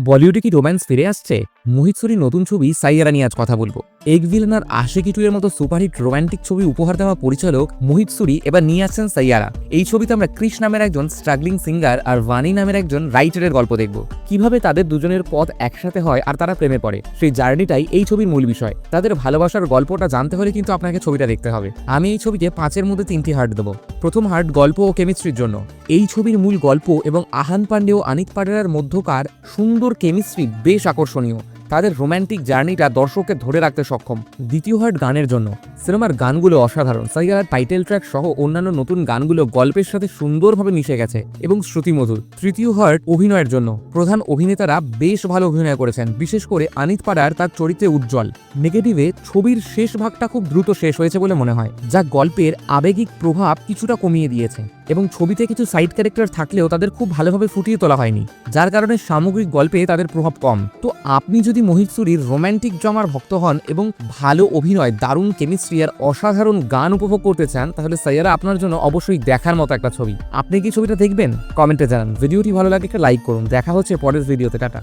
বলিউডে কি রোম্যান্স ফিরে আসছে? মোহিত নতুন ছবি সাইয়ারা নিয়ে আজ কথা বলব। এক ভিলেন আর আশিকি টু এর মতো সুপারহিট রোম্যান্টিক ছবি উপহার দেওয়া পরিচালক মোহিত সুরি এবার নিয়ে আসছেন সাইয়ারা। এই ছবিতে আমরা ক্রিশ নামের একজন স্ট্রাগলিং সিঙ্গার আর ভানি নামের একজন রাইটারের গল্প দেখব। কীভাবে তাদের দুজনের পথ একসাথে হয় আর তারা প্রেমে পড়ে? সেই জার্নিটাই এই ছবির মূল বিষয়। তাদের ভালোবাসার গল্পটা জানতে হলে কিন্তু আপনাকে ছবিটা দেখতে হবে। আমি এই ছবিতে পাঁচের মধ্যে তিনটি হার্ট দেবো। প্রথম হার্ট গল্প ও কেমিস্ট্রির জন্য। এই ছবির মূল গল্প এবং আহান পান্ডে ও আনিক পাডেরার মধ্যকার সুন্দর কেমিস্ট্রি বেশ আকর্ষণীয়। তাদের রোম্যান্টিক জার্নিটা দর্শককে ধরে রাখতে সক্ষম। দ্বিতীয় হার্ট গানের জন্য। সিনেমার গানগুলো অসাধারণ। সাইয়ার টাইটেল ট্র্যাক সহ অন্যান্য নতুন গানগুলো গল্পের সাথে সুন্দরভাবে মিশে গেছে এবং শ্রুতিমধুর তৃতীয় হার্ট অভিনয়ের জন্য। প্রধান অভিনেতারা বেশ ভালো অভিনয় করেছেন। বিশেষ করে আনিত পাড়ার তার চরিত্রে উজ্জ্বল। নেগেটিভে ছবির শেষ ভাগটা খুব দ্রুত শেষ হয়েছে বলে মনে হয়, যা গল্পের আবেগিক প্রভাব কিছুটা কমিয়ে দিয়েছে এবং ছবিতে কিছু সাইড ক্যারেক্টার থাকলেও তাদের খুব ভালোভাবে ফুটিয়ে তোলা হয়নি, যার কারণে সামগ্রিক গল্পে তাদের প্রভাব কম। তো আপনি যদি মোহিত সুরির রোম্যান্টিক জমার ভক্ত হন এবং ভালো অভিনয়, দারুণ কেমিস্ট্রি আর অসাধারণ গান উপভোগ করতে চান, তাহলে সাইয়ারা আপনার জন্য অবশ্যই দেখার মতো একটা ছবি। আপনি কি ছবিটা দেখবেন? কমেন্টে জানান। ভিডিওটি ভালো লাগে একটা লাইক করুন। দেখা হচ্ছে পরের ভিডিওতে টাটা।